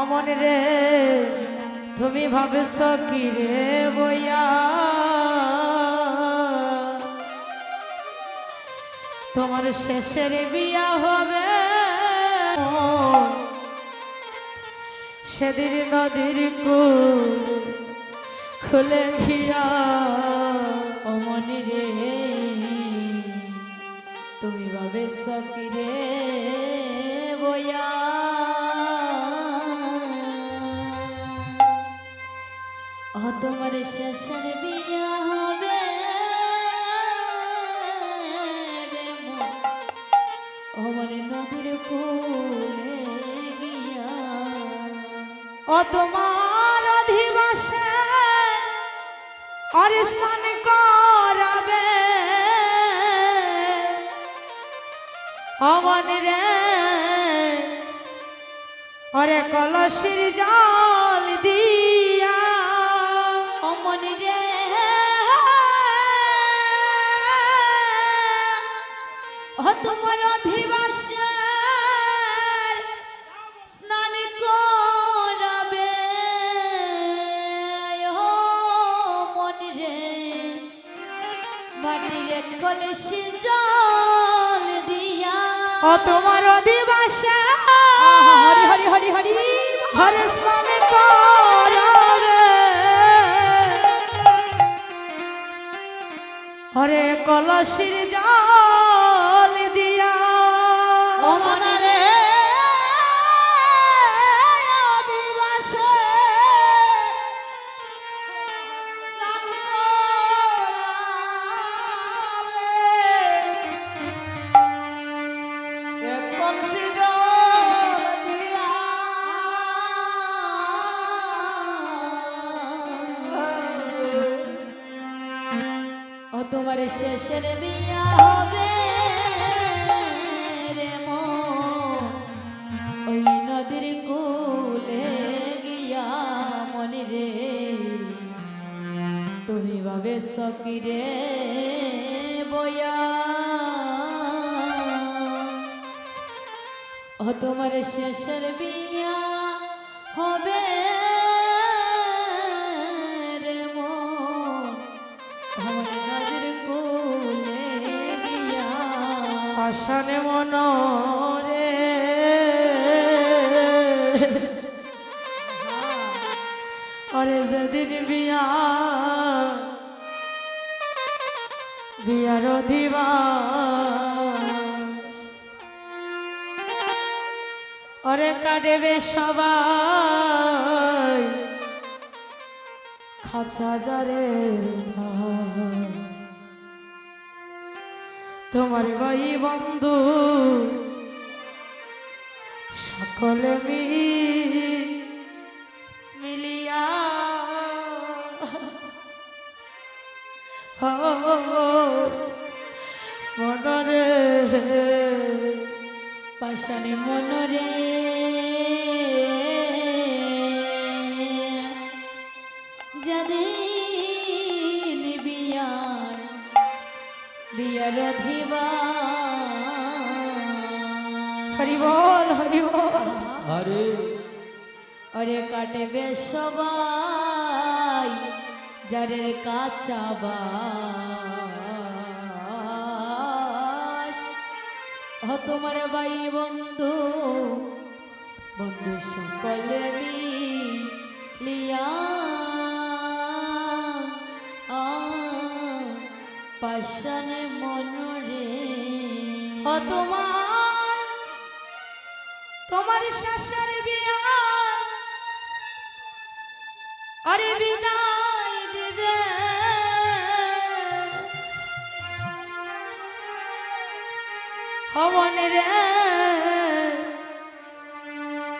অমন রে, তুমি ভাবেছ কি রে বইয়া? তোমার শেষের বিয়া হবে। সেদিন নদীর কুল খুলে ঘিয়া নদীর কুলে গিয়া। ও তোমার অধিবাসে আর স্নান করাবে। অমন রে, অরে কলসির জল দিয়া জল দিয়া। ও তোমার অধিবাসা। হরি হরি হরি হরি। হরে স্নান করাবে। হরে কলসির জল। তোমার শেষের বিয়া হবে রে মো ওই নদীর কুলে গিয়া মনে রে। তুমি ভাবে সকি রে বয়া। ও তোমার শেষের বিয়া হবে আসানে মন রে আরে যেদিন বিয়া বিয়ার দিবাস অরে কাটেবে সবাই খাঁচা ঘাস। তোমার ভাই বন্ধু সকলে মিলিয়া মনরে পাশানি মনরে বিয়ার ধিবা হরি বল হরি বল। হরে অরে কাটবে সবাই যাদের কাঁচা ও তোমার ভাই বন্ধু বন্ধু সকলে মিলিয়া পাশানে মনরে। ও তোমার তোমার শাশুর বিয়া। আরে বিদায় দিবে। হবন রে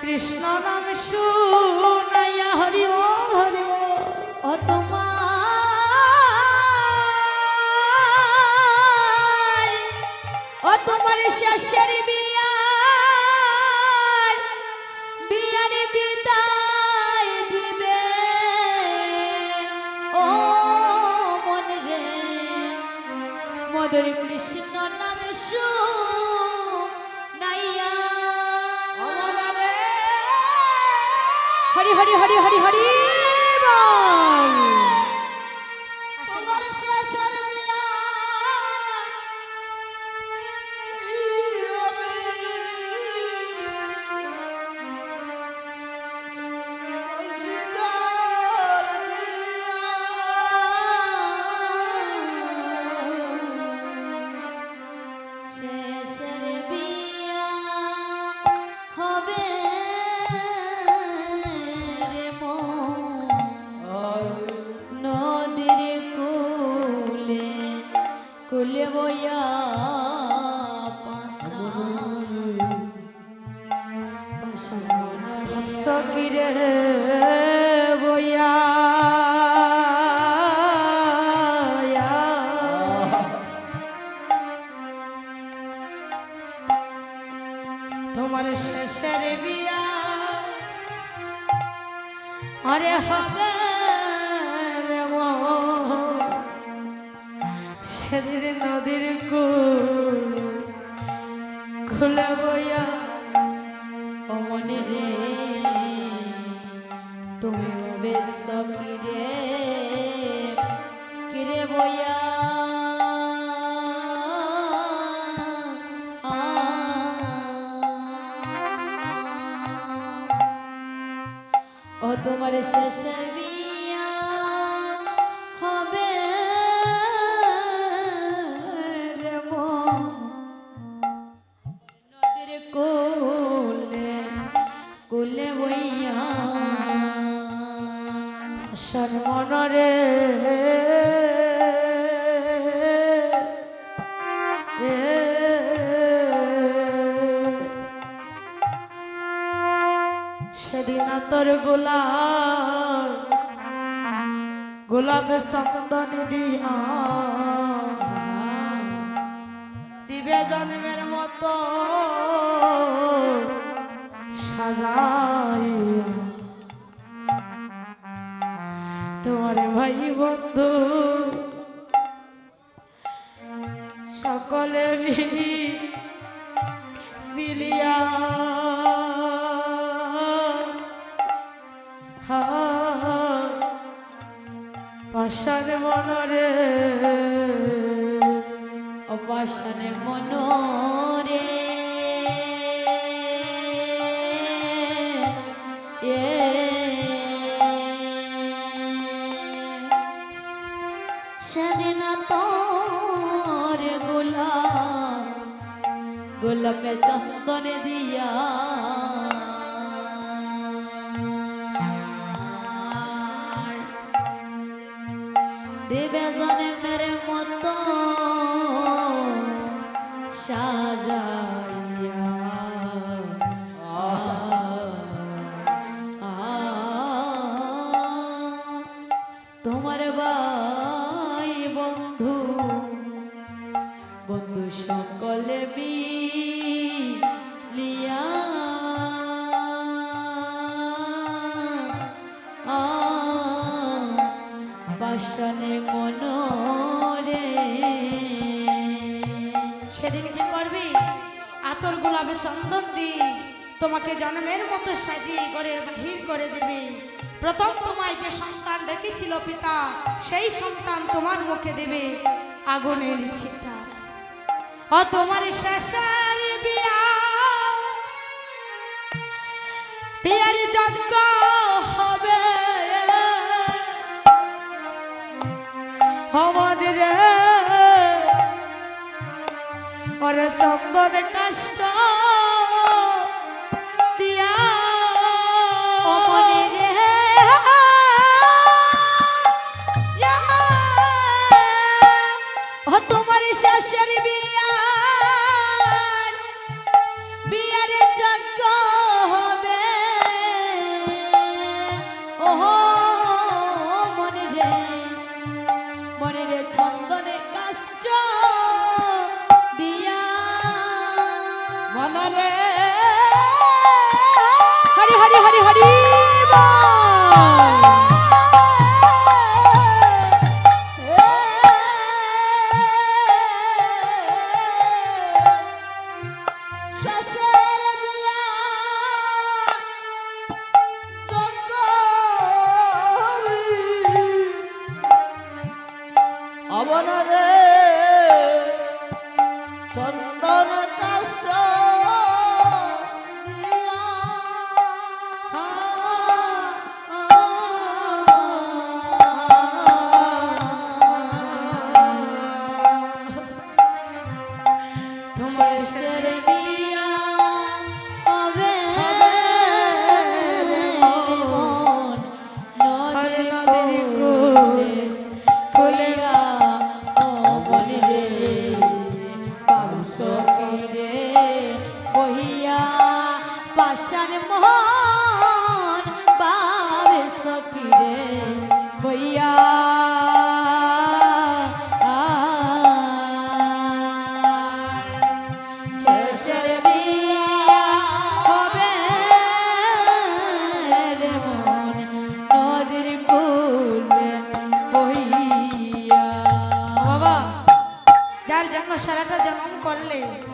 কৃষ্ণ নাম শুনাইয়া মদর কৃষ্ণ নামে সু নাইয়া। হরি হরি হরি হরি হরি। বইয়া সকিরে বইয়া। তোমার শেষের বিয়া। আরে হবে সেদিন নদীর কুল খুলে বইয়া অমনে রে। তুমি ভাবে সকিরে কিরে বইয়া ও তোমার শেষে সেদিন তোর গোলাপ গোলাপে চন্দন দিয়া। দিবে জন্মের মতো সাজাইয়া। তোমার ভাই বন্ধু সকলে তোমাকে জন্মের মতো সাজিয়ে ঘরের বাহির করে দিবে। প্রথম তোমায় যে সন্তান রেখেছিল পিতা, সেই সন্তান তোমার মুখে দেবে আগুনের ছিটা। ও তোমার শেষের বিয়া। বিয়ার যজ্ঞ হবে। হবন রে। ওরে চন্দন কাষ্ট